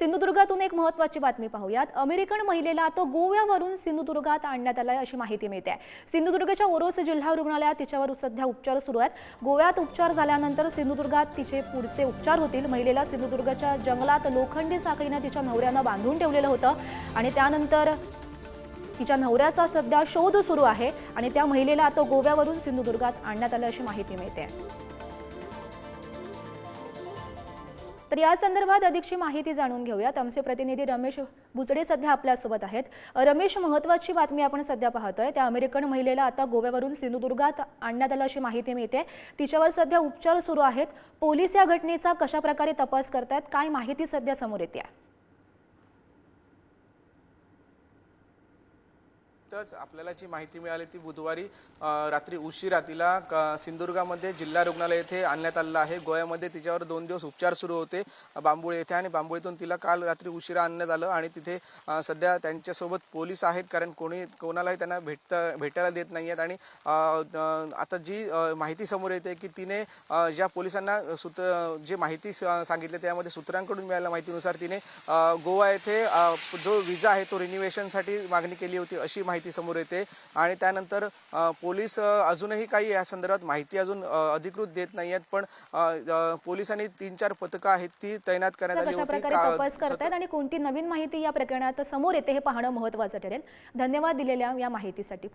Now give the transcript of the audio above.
सिंधुदुर्गातून एक महत्वाची बातमी पाहूयात. अमेरिकन महिलेला तो गोव्यावरून सिंधुदुर्गात आणण्यात आलाय अशी माहिती मिळते. आहे सिंधुदुर्गच्या ओरोस जिल्हा रुग्णालयात तिच्यावर सध्या उपचार सुरू आहेत. गोव्यात उपचार झाल्यानंतर सिंधुदुर्गात तिचे पुढचे उपचार होतील. महिलेला सिंधुदुर्गच्या जंगलात लोखंडी साखळीनं तिच्या नवऱ्यानं बांधून ठेवलेलं होतं आणि त्यानंतर तिच्या नवऱ्याचा सध्या शोध सुरू आहे आणि त्या महिलेला आता गोव्यावरून सिंधुदुर्गात आणण्यात आलं अशी माहिती मिळते. तर या संदर्भात अधिकची माहिती जाणून घेऊयात. आमचे प्रतिनिधी रमेश बुचडे सध्या आपल्यासोबत आहेत. रमेश महत्वाची बातमी आपण सध्या पाहतोय. त्या अमेरिकन महिलेला आता गोव्यावरून सिंधुदुर्गात आणण्यात आलं अशी माहिती मिळते. तिच्यावर सध्या उपचार सुरू आहेत. पोलीस या घटनेचा कशा प्रकारे तपास करतायत? काय माहिती सध्या समोर येते नुकतंच आपल्याला जी माहिती मिळाली ती बुधवारी रात्री उशिरा तिला क- सिंधुदुर्गामध्ये जिल्हा रुग्णालय येथे आणण्यात आलेलं आहे. गोव्यामध्ये तिच्यावर दोन दिवस उपचार सुरू होते बांबुळे येथे आणि बांबोळीतून तिला काल रात्री उशिरा आणण्यात आलं आणि तिथे सध्या त्यांच्यासोबत पोलीस आहेत कारण कोणी कोणालाही त्यांना भेटता भेटायला देत नाही आहेत आणि आता जी माहिती समोर येते की तिने ज्या पोलिसांना सूत्र जे माहिती स- सांगितली त्यामध्ये सूत्रांकडून मिळालेल्या माहितीनुसार तिने गोवा येथे जो विजा आहे तो रिन्युवेशनसाठी मागणी केली होती अशी माहिती समोर येते. आणि त्यानंतर पोलीस अजूनही काही या संदर्भात माहिती अजून अधिकृत देत नाही आहेत पण पोलिसांनी तीन चार पथकं आहेत ती तैनात करण्यात आली होती. तपास करतायत आणि कोणती नवीन माहिती या प्रकरणात समोर येते हे पाहणं महत्वाचं ठरेल. धन्यवाद दिलेल्या या माहितीसाठी.